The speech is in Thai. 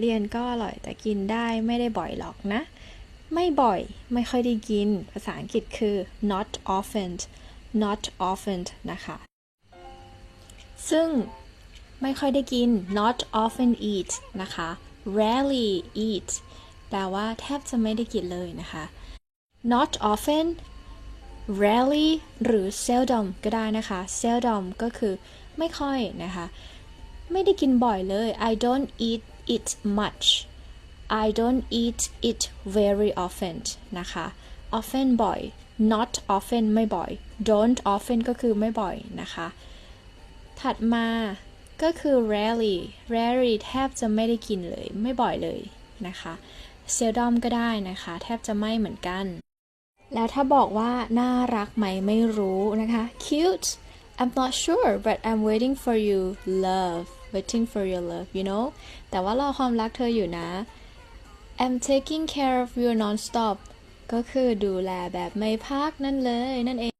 เรียนก็อร่อยแต่กินได้ไม่ได้บ่อยหรอกนะ ไม่บ่อยไม่ค่อยได้กิน ภาษาอังกฤษคือ not often not often นะคะ ซึ่งไม่ค่อยได้กิน not often eat นะคะ rarely eat แปลว่าแทบจะไม่ได้กินเลยนะคะ not often rarely หรือ seldom ก็ได้นะคะ seldom ก็คือไม่ค่อยนะคะ ไม่ได้กินบ่อยเลย I don't eat it much I don't eat it very often นะคะ often บ่อย not often ไม่บ่อย don't often ก็คือไม่บ่อยนะคะ ถัดมาก็คือ rarely rarely แทบจะไม่ได้กินเลย ไม่บ่อยเลยนะคะ seldom ก็ได้นะคะ แทบจะไม่เหมือนกัน แล้วถ้าบอกว่า น่ารักไหมไม่รู้นะคะ cute I'm not sure but I'm waiting for you love waiting for your love you know แต่ว่ารอความรักเธออยู่นะ I'm taking care of you non-stop ก็คือดูแลแบบไม่พักนั่นเลยนั่นเอง